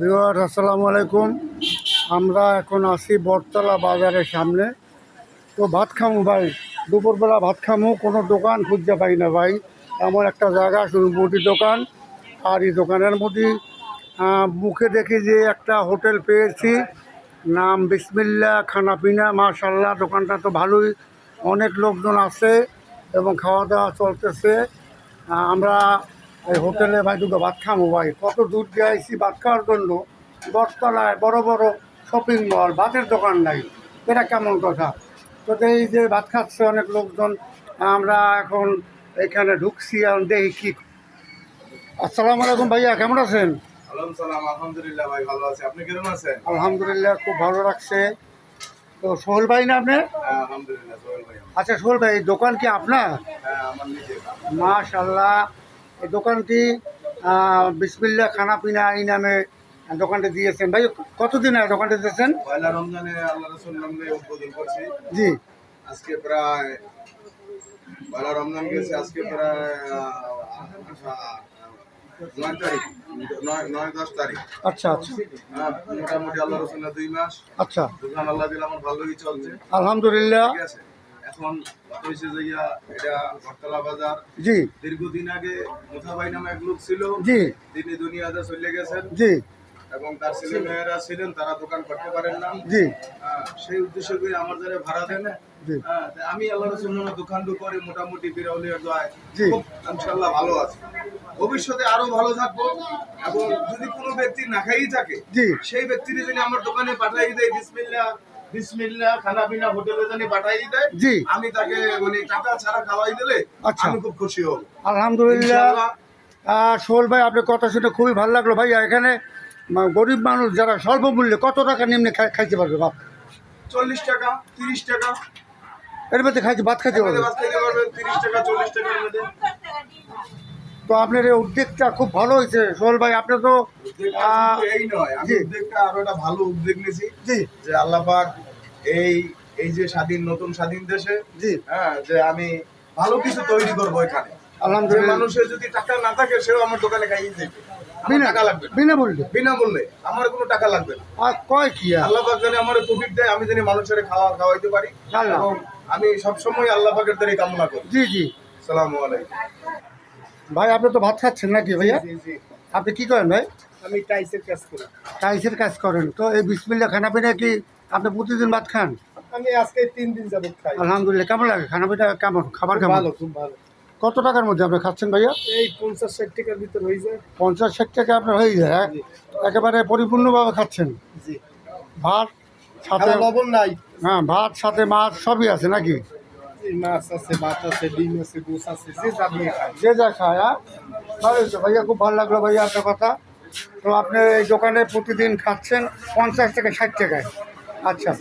বিহার আসসালামু আলাইকুম। আমরা এখন আছি বটতলা বাজারের সামনে। তো ভাত খামু ভাই, দুপুরবেলা ভাত খামু, কোনো দোকান খুঁজতে পাই না ভাই। এমন একটা জায়গা শুধু মুদি দোকান। আর এই দোকানের মধ্যে মুখে দেখি যে একটা হোটেল পেয়েছি। নাম বিসমিল্লা খানাপিনা মাশাল্লাহ দোকানটা তো ভালোই। অনেক লোকজন আছে এবং খাওয়া দাওয়া চলতেছে আমরা এই হোটেলে ভাই দুটো ভাত খামো ভাই। কত দূর দিয়ে আইসি ভাত খাওয়ার জন্য বটতলায় বড় বড় শপিং মল ভাতের দোকান নাই। এটা কেমন কথা? তো এই যে ভাত খাচ্ছে অনেক লোকজন আমরা এখন এখানে ঢুকছি এখন দেখি কি আসসালামু আলাইকুম ভাইয়া কেমন আছেন? আলহামদুলিল্লাহ ভাই ভালো আছি। আপনি কেমন আছেন? আলহামদুলিল্লাহ খুব ভালো লাগছে। তো সোহেল ভাই না আপনি হ্যাঁ আচ্ছা সোহেল ভাই দোকান কি আপনার? হ্যাঁ মাশাল্লাহ এই দোকানটি বিসমিল্লা খানা পিনা এই নামে দোকানটি দিয়েছেন। ভাই কতদিন আগে দোকানটি দিয়েছেন? পয়লা রমজানে আল্লাহ রসুল নামে উদ্বোধন করছি। জি। আজকে প্রায় পয়লা রমজান গেছে আজকে প্রায় নয় তারিখ নয় দশ তারিখ। আচ্ছা আচ্ছা। মোটামুটি আল্লাহ রসুল্লাহ দুই মাস। আচ্ছা। দোকান আল্লাহ দিলে আমার ভালোই চলছে। আলহামদুলিল্লাহ। ঠিক আছে। এখন হয়েছে যে এটা বাজার। জি। দীর্ঘদিন আগে মুসাভাই নামে এক লোক ছিল। জি। তিনি দুনিয়াতে চলে গেছেন। জি। এবং তার ছেলে মেয়েরা ছিলেন তারা দোকান করতে পারেন না। জি। সেই উদ্দেশ্যে করে আমার যারা ভাড়া দেন। হ্যাঁ, আমি আল্লাহ দোকান করে মোটামুটি বিরাউলিয়ার দোয়ায় জি। ইনশাল্লাহ ভালো আছে। ভবিষ্যতে আরও ভালো থাকব। এবং যদি কোনো ব্যক্তি না খাই থাকে জি। সেই ব্যক্তির যদি আমার দোকানে পাঠাই দেয় বিসমিল্লা বিসমিল্লা খানা পিনা হোটেলে জানি পাঠাই দেয় জি। আমি তাকে মানে টাকা ছাড়া খাওয়াই দিলে আচ্ছা। আমি খুব খুশি হব। আলহামদুলিল্লাহ। সোহেল ভাই আপনার কথা শুনে খুবই ভালো লাগল। ভাইয়া এখানে গরিব মানুষ যারা স্বল্প মূল্যে কত টাকা নিম্নে খাইতে পারবে বাপ চল্লিশ টাকা তিরিশ টাকা। এর মধ্যে খাইতে ভাত খাইতে পারবে তিরিশ টাকা চল্লিশ টাকার মধ্যে। তো আপনার এই উদ্যোগটা খুব ভালো হয়েছে। সোহেল ভাই আপনি তো এই নয়। আমি। উদ্যোগটা আরও একটা ভালো উদ্যোগ নিয়েছি জি। যে আল্লাহ পাক এই এই যে স্বাধীন নতুন স্বাধীন দেশে জি। হ্যাঁ যে আমি ভালো কিছু তৈরি করব এখানে। আলহামদুলিল্লাহ। মানুষের যদি টাকা না থাকে সেও আমার দোকানে খাইয়ে দেবে। আমার কোনো টাকা লাগবে না। কয় কি আল্লাহ পাক জানি আমার দেয় আমি জানি মানুষের খাওয়া খাওয়াইতে পারি। এবং আমি সবসময় আল্লাহ পাকের দ্বারাই কামনা করি। জি জি। সালামু আলাইকুম। ভাই আপনি তো ভাত খাচ্ছেন নাকি ভাইয়া? আপনি কি করেন ভাই? আমি টাইসের কাজ করি। টাইসের কাজ করেন। তো এই বিসমিল্লা খানা পিনা কি আপনি প্রতিদিন ভাত খান? আমি আজকে তিন দিন যাবত খাই। আলহামদুলিল্লাহ কেমন লাগে খানা? পিনা কেমন? খাবার কেমন? ভালো খুব ভালো। কত টাকার মধ্যে আপনি খাচ্ছেন ভাইয়া? এই পঞ্চাশ ষাট টাকার ভিতর হয়ে যায়। পঞ্চাশ ষাট টাকা আপনার হয়ে যায় হ্যাঁ? একেবারে পরিপূর্ণভাবে খাচ্ছেন? জি। ভাত সাথে লবণ নাই। হ্যাঁ ভাত সাথে মাছ সবই আছে নাকি? যে যা দিয়ে খাই যে যা খায় হ্যাঁ? ভালো হয়েছে। ভাইয়া, খুব ভালো লাগল ভাইয়া আপনার কথা। তো আপনি এই দোকানে প্রতিদিন খাচ্ছেন পঞ্চাশ থেকে ষাট টাকায়। আচ্ছা।